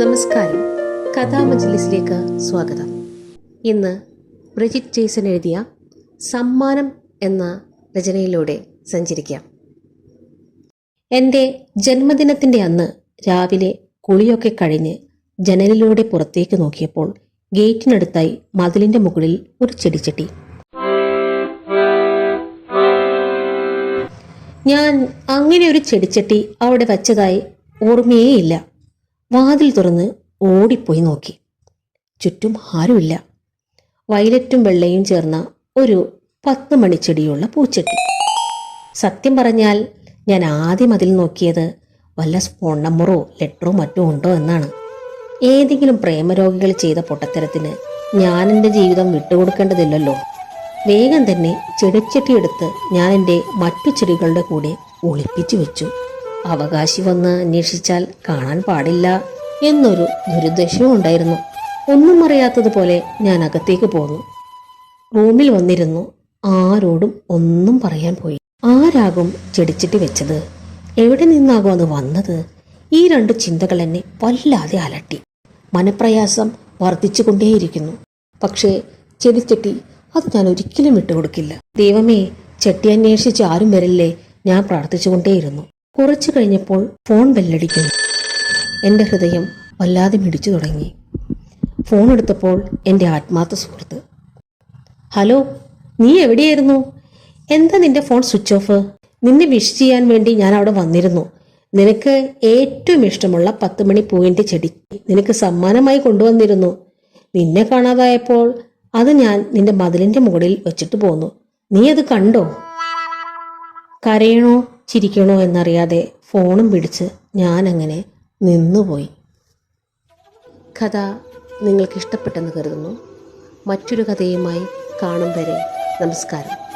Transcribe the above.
നമസ്കാരം. കഥാമജ്ലിസിലേക്ക് സ്വാഗതം. ഇന്ന് ബ്രിജിറ്റ് ജെയ്സൺ എഴുതിയ സമ്മാനം എന്ന രചനയിലൂടെ സഞ്ചരിക്കാം. എന്റെ ജന്മദിനത്തിന്റെ അന്ന് രാവിലെ കുളിയൊക്കെ കഴിഞ്ഞ് ജനലിലൂടെ പുറത്തേക്ക് നോക്കിയപ്പോൾ ഗേറ്റിനടുത്തായി മതിലിന്റെ മുകളിൽ ഒരു ചെടിച്ചട്ടി. ഞാൻ അങ്ങനെ ഒരു ചെടിച്ചട്ടി അവിടെ വച്ചതായി ഓർമ്മയേയില്ല. വാതിൽ തുറന്ന് ഓടിപ്പോയി നോക്കി. ചുറ്റും ആരുമില്ല. വയലറ്റും വെള്ളയും ചേർന്ന ഒരു പത്ത് മണിച്ചെടിയുള്ള പൂച്ചട്ടി. സത്യം പറഞ്ഞാൽ ഞാൻ ആദ്യം അതിൽ നോക്കിയത് വല്ല ഫോൺ നമ്പറോ ലെറ്ററോ മറ്റോ ഉണ്ടോ എന്നാണ്. ഏതെങ്കിലും പ്രേമരോഗികൾ ചെയ്ത പൊട്ടത്തരത്തിന് ഞാൻ എന്റെ ജീവിതം വിട്ടുകൊടുക്കേണ്ടതില്ലല്ലോ. വേഗം തന്നെ ചെടിച്ചട്ടി എടുത്ത് ഞാൻ എന്റെ മറ്റു ചെടികളുടെ കൂടെ ഒളിപ്പിച്ചു വെച്ചു. അവകാശി വന്ന് അന്വേഷിച്ചാൽ കാണാൻ പാടില്ല എന്നൊരു ദുരുദ്ദേശവും ഉണ്ടായിരുന്നു. ഒന്നും അറിയാത്തതുപോലെ ഞാൻ അകത്തേക്ക് പോന്നു. റൂമിൽ വന്നിരുന്നു. ആരോടും ഒന്നും പറയാൻ പോയി. ആരാകും ചെടിച്ചിട്ട് വെച്ചത്? എവിടെ നിന്നാകും അത് വന്നത്? ഈ രണ്ട് ചിന്തകൾ എന്നെ വല്ലാതെ അലട്ടി. മനപ്രയാസം വർദ്ധിച്ചുകൊണ്ടേയിരിക്കുന്നു. പക്ഷേ ചെടിച്ചട്ടി അത് ഞാൻ ഒരിക്കലും വിട്ടുകൊടുക്കില്ല. ദൈവമേ ചെട്ടി അന്വേഷിച്ച് ആരും വരില്ലേ? ഞാൻ പ്രാർത്ഥിച്ചുകൊണ്ടേയിരുന്നു. കുറച്ചു കഴിഞ്ഞപ്പോൾ ഫോൺ ബെല്ലടിക്കുന്നു. എന്റെ ഹൃദയം വല്ലാതെ മിടിച്ചു തുടങ്ങി. ഫോൺ എടുത്തപ്പോൾ എന്റെ ആത്മാർത്ഥ സുഹൃത്ത് ഹലോ നീ എവിടെയായിരുന്നു? എന്താ നിന്റെ ഫോൺ സ്വിച്ച് ഓഫ്? നിന്നെ വിഷ് ചെയ്യാൻ വേണ്ടി ഞാൻ അവിടെ വന്നിരുന്നു. നിനക്ക് ഏറ്റവും ഇഷ്ടമുള്ള പത്ത് മണി പൂവിന്റെ ചെടി നിനക്ക് സമ്മാനമായി കൊണ്ടുവന്നിരുന്നു. നിന്നെ കാണാതായപ്പോൾ അത് ഞാൻ നിന്റെ മതിലിന്റെ മുകളിൽ വെച്ചിട്ട് പോന്നു. നീ അത് കണ്ടോ? കരയണോ? ചിരിക്കണോ എന്നറിയാതെ ഫോണും പിടിച്ച് ഞാൻ അങ്ങനെ നിന്നുപോയി. കഥ നിങ്ങൾക്ക് ഇഷ്ടപ്പെട്ടെന്ന് കരുതുന്നു. മറ്റൊരു കഥയുമായി കാണും വരെ നമസ്കാരം.